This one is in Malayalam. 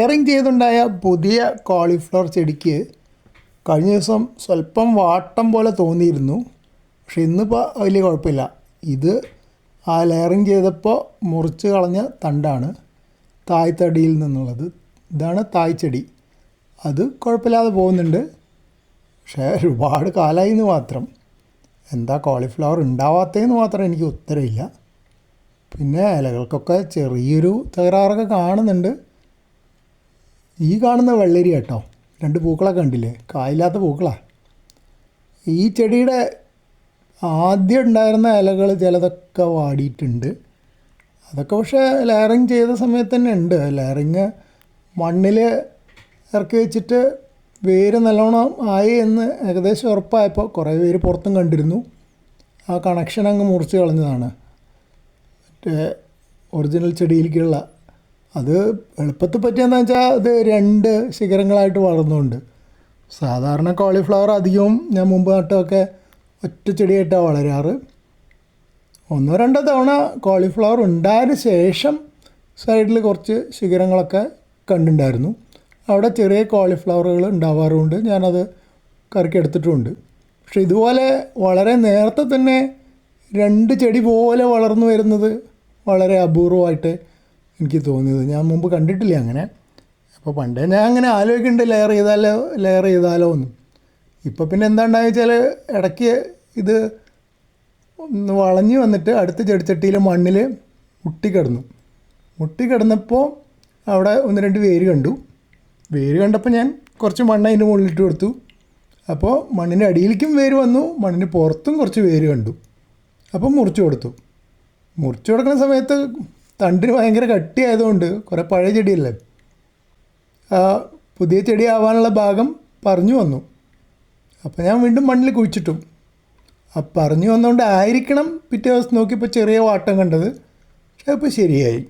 ലെയറിങ് ചെയ്തുണ്ടായ പുതിയ കോളിഫ്ലവർ ചെടിക്ക് കഴിഞ്ഞ ദിവസം സ്വല്പം വാട്ടം പോലെ തോന്നിയിരുന്നു. പക്ഷെ ഇന്നിപ്പോൾ വലിയ കുഴപ്പമില്ല. ഇത് ആ ലെയറിങ് ചെയ്തപ്പോൾ മുറിച്ച് കളഞ്ഞ തണ്ടാണ് തായ്തടിയിൽ നിന്നുള്ളത്. ഇതാണ് തായ്ച്ചെടി അത് കുഴപ്പമില്ലാതെ പോകുന്നുണ്ട്. പക്ഷേ ഒരുപാട് കാലമായി എന്ന് മാത്രം. എന്താ കോളിഫ്ലവർ ഉണ്ടാവാത്തതെന്ന് മാത്രം എനിക്ക് ഉത്തരവില്ല. പിന്നെ ഇലകൾക്കൊക്കെ ചെറിയൊരു തകരാറൊക്കെ കാണുന്നുണ്ട്. ഈ കാണുന്ന വെള്ളരി കേട്ടോ രണ്ട് പൂക്കളൊക്കെ കണ്ടില്ലേ കായില്ലാത്ത പൂക്കളാണ് ഈ ചെടിയുടെ ആദ്യം ഉണ്ടായിരുന്ന ഇലകൾ ചിലതൊക്കെ വാടിയിട്ടുണ്ട്. അതൊക്കെ പക്ഷേ ലെയറിങ് ചെയ്ത സമയത്ത് തന്നെ ഉണ്ട്. ലെയറിങ് മണ്ണിൽ ഇറക്കി വെച്ചിട്ട് വേര് നല്ലോണം ആയി എന്ന് ഏകദേശം ഉറപ്പായപ്പോൾ കുറേ പേര് പുറത്തും കണ്ടിരുന്നു. ആ കണക്ഷൻ അങ്ങ് മുറിച്ച് കളഞ്ഞതാണ്. മറ്റേ ഒറിജിനൽ ചെടിയിലേക്കുള്ള അത് എളുപ്പത്തിൽ പറ്റിയെന്ന് വെച്ചാൽ അത് രണ്ട് ശിഖരങ്ങളായിട്ട് വളർന്നുകൊണ്ട് സാധാരണ കോളിഫ്ലവർ അധികവും ഞാൻ മുമ്പ് നട്ടൊക്കെ ഒറ്റ ചെടിയായിട്ടാണ് വളരാറ്. ഒന്നോ രണ്ടോ തവണ കോളിഫ്ലവർ ഉണ്ടായതിന് ശേഷം സൈഡിൽ കുറച്ച് ശിഖരങ്ങളൊക്കെ കണ്ടിട്ടുണ്ടായിരുന്നു. അവിടെ ചെറിയ കോളിഫ്ലവറുകൾ ഉണ്ടാവാറുണ്ട്. ഞാനത് കറക്കിയെടുത്തിട്ടുമുണ്ട് പക്ഷെ ഇതുപോലെ വളരെ നേരത്തെ തന്നെ രണ്ട് ചെടി പോലെ വളർന്നു വരുന്നത് വളരെ അപൂർവമായിട്ട് എനിക്ക് തോന്നിയത്. ഞാൻ മുമ്പ് കണ്ടിട്ടില്ല അങ്ങനെ. അപ്പോൾ പണ്ടേ ഞാൻ അങ്ങനെ ആലോചിക്കുന്നുണ്ട് ലെയർ ചെയ്താലോ ലെയർ ചെയ്താലോ എന്ന്. ഇപ്പോൾ പിന്നെ എന്താണെന്ന് വെച്ചാൽ ഇടയ്ക്ക് ഇത് ഒന്ന് വളഞ്ഞ് വന്നിട്ട് അടുത്ത ചെടിച്ചട്ടിയിൽ മണ്ണിൽ മുട്ടിക്കിടന്നു. മുട്ടിക്കിടന്നപ്പോൾ അവിടെ ഒന്ന് രണ്ട് വേര് കണ്ടു. വേര് കണ്ടപ്പോൾ ഞാൻ കുറച്ച് മണ്ണ് അതിന്റെ മുകളിലിട്ട് കൊടുത്തു. അപ്പോൾ മണ്ണിന്റെ അടിയിലേക്കും വേര് വന്നു മണ്ണിന് പുറത്തും കുറച്ച് വേര് കണ്ടു. അപ്പോൾ മുറിച്ച് കൊടുത്തു. മുറിച്ച് കൊടുക്കുന്ന സമയത്ത് തണ്ടിന് ഭയങ്കര കട്ടിയായതുകൊണ്ട് കുറേ പഴയ ചെടിയല്ലേ? ആ പുതിയ ചെടി ആവാനുള്ള ഭാഗം പറഞ്ഞു വന്നു. അപ്പോൾ ഞാൻ വീണ്ടും മണ്ണിൽ കുഴിച്ചിട്ടു. ആ പറഞ്ഞു വന്നുകൊണ്ട് ആയിരിക്കണം പിറ്റേ ദിവസം നോക്കിയപ്പോൾ ചെറിയ വാട്ടം കണ്ടത്. പക്ഷേ അപ്പോൾ ശരിയായി.